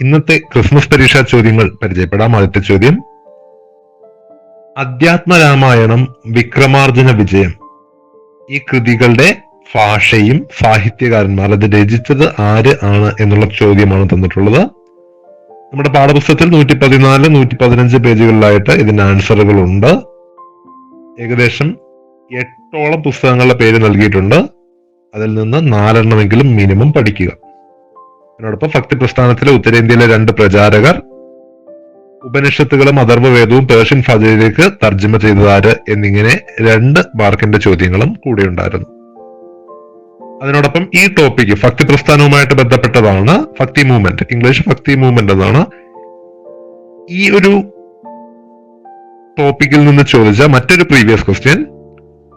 ഇന്നത്തെ ക്രിസ്മസ് പരീക്ഷാ ചോദ്യങ്ങൾ പരിചയപ്പെടാം. ആദ്യത്തെ ചോദ്യം. അധ്യാത്മരാമായണം വിക്രമാർജുന വിജയം. ഈ കൃതികളുടെ ഭാഷയും സാഹിത്യകാരന്മാർ അത് രചിച്ചത് ആര് ആണ് എന്നുള്ള ചോദ്യമാണ് തന്നിട്ടുള്ളത്. നമ്മുടെ പാഠപുസ്തകത്തിൽ നൂറ്റി പതിനാല് നൂറ്റി പതിനഞ്ച് പേജുകളിലായിട്ട് ഇതിന്റെ ആൻസറുകൾ ഉണ്ട് ഏകദേശം എട്ടോളം പുസ്തകങ്ങളുടെ പേര് നൽകിയിട്ടുണ്ട്. അതിൽ നിന്ന് നാലെണ്ണമെങ്കിലും മിനിമം പഠിക്കുക. അതിനോടൊപ്പം ഭക്തി പ്രസ്ഥാനത്തിലെ ഉത്തരേന്ത്യയിലെ രണ്ട് പ്രചാരകർ ഉപനിഷത്തുകളും അഥർവവേദവും പേർഷ്യൻ ഭാഷയിലേക്ക് തർജമ ചെയ്തതാര് എന്നിങ്ങനെ രണ്ട് മാർക്കിന്റെ ചോദ്യങ്ങളും കൂടെ ഉണ്ടായിരുന്നു. അതിനോടൊപ്പം ഈ ടോപ്പിക് ഭക്തി പ്രസ്ഥാനവുമായിട്ട് ബന്ധപ്പെട്ടതാണ് ഭക്തി മൂവ്മെന്റ് ഇംഗ്ലീഷ് ഭക്തി മൂവ്മെന്റ് എന്നാണ് ഈ ഒരു ടോപ്പിക്കിൽ നിന്ന് ചോദിച്ച മറ്റൊരു പ്രീവിയസ് ക്വസ്റ്റ്യൻ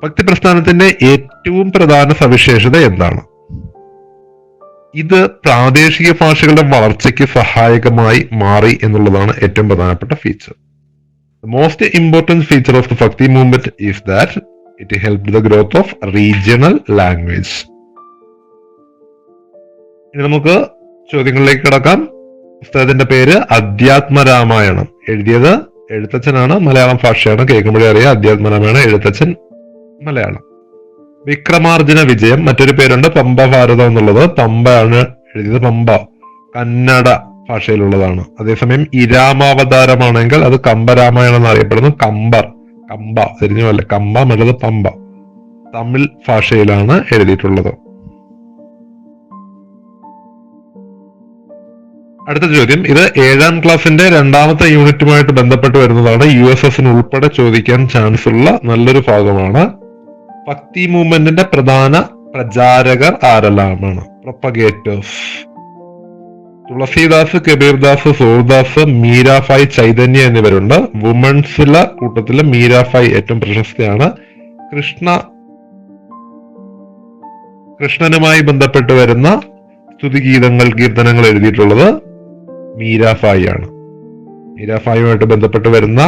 ഭക്തി പ്രസ്ഥാനത്തിന്റെ ഏറ്റവും പ്രധാന സവിശേഷത എന്താണ്? ഇത് പ്രാദേശിക ഭാഷകളുടെ വളർച്ചയ്ക്ക് സഹായകമായി മാറി എന്നുള്ളതാണ് ഏറ്റവും പ്രധാനപ്പെട്ട feature the most important feature of the bhakti movement is that it helped the growth of regional language ഇനി നമുക്ക് ചോദ്യങ്ങളിലേക്ക് കിടക്കാം. പുസ്തകത്തിന്റെ പേര് അധ്യാത്മരാമായണം. എഴുതിയത് എഴുത്തച്ഛനാണ്. മലയാളം ഭാഷയാണ്. കേൾക്കുമ്പോഴേ അറിയാം. അധ്യാത്മരാമായണം എഴുത്തച്ഛൻ മലയാളം. വിക്രമാർജുന വിജയം. മറ്റൊരു പേരുണ്ട് പമ്പ ഭാരതം എന്നുള്ളത്. പമ്പയാണ് എഴുതിയത് പമ്പ. കന്നഡ ഭാഷയിലുള്ളതാണ്. അതേസമയം ഇരാമാവതാരമാണെങ്കിൽ അത് കമ്പരാമായണം എന്നറിയപ്പെടുന്നു. കമ്പർ. കമ്പ. തിരിഞ്ഞു അല്ല കമ്പ എന്നുള്ളത് പമ്പ. തമിഴ് ഭാഷയിലാണ് എഴുതിയിട്ടുള്ളത്. അടുത്ത ചോദ്യം. ഇത് ഏഴാം ക്ലാസ്സിന്റെ രണ്ടാമത്തെ യൂണിറ്റുമായിട്ട് ബന്ധപ്പെട്ട് വരുന്നതാണ്. യു എസ് എസിന് ഉൾപ്പെടെ ചോദിക്കാൻ ചാൻസ് ഉള്ള നല്ലൊരു ഭാഗമാണ് ഭക്തി മൂവ്മെന്റിന്റെ പ്രധാന പ്രചാരകർ ആരെല്ലാമാണ്? പ്രൊപ്പഗേറ്റേഴ്സ് തുളസിദാസ് കബീർദാസ് സൂർദാസ് മീരാഫായ് ചൈതന്യ എന്നിവരുണ്ട്. വുമൺസിലെ കൂട്ടത്തിൽ മീരാഫായ് ഏറ്റവും പ്രശസ്തയാണ്. കൃഷ്ണ കൃഷ്ണനുമായി ബന്ധപ്പെട്ട് വരുന്ന സ്തുതിഗീതങ്ങൾ കീർത്തനങ്ങൾ എഴുതിയിട്ടുള്ളത് മീരാഫായി ആണ് മീരാഫായുമായിട്ട് ബന്ധപ്പെട്ട് വരുന്ന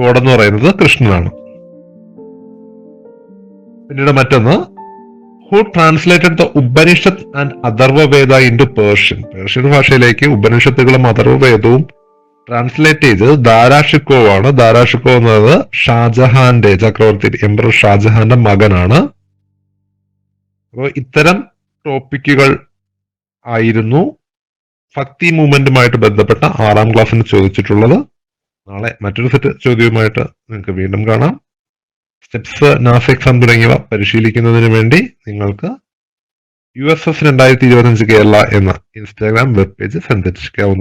ഗോഡ് എന്ന് പറയുന്നത് കൃഷ്ണനാണ്. പിന്നീട് മറ്റൊന്ന് who translated the Upanishad and Atharvaveda into Persian Persian ഭാഷയിലേക്ക് ഉപനിഷത്തുകളും അഥർവവേദവും ട്രാൻസ്ലേറ്റ് ചെയ്തത് ദാരാഷിക്കോ ആണ് ദാരാഷിക്കോ എന്നത് ഷാജഹാന്റെ ചക്രവർത്തി എംബ്രർ ഷാജഹാന്റെ മകനാണ്. അപ്പോൾ ഇത്തരം ടോപ്പിക്കുകൾ ആയിരുന്നു ഭക്തി മൂവ്മെന്റുമായിട്ട് ബന്ധപ്പെട്ട ആറാം ക്ലാസ്സിന് ചോദിച്ചിട്ടുള്ളത്. നാളെ മറ്റൊരു സെറ്റ് ചോദ്യവുമായിട്ട് നിങ്ങൾക്ക് വീണ്ടും കാണാം. സ്റ്റെപ്സ് നാസ് എക്സാം തുടങ്ങിയവ പരിശീലിക്കുന്നതിന് വേണ്ടി നിങ്ങൾക്ക് യു എസ് എസ് രണ്ടായിരത്തി ഇരുപത്തഞ്ച് കേരള എന്ന ഇൻസ്റ്റാഗ്രാം വെബ് പേജ് സന്ദർശിക്കാവുന്ന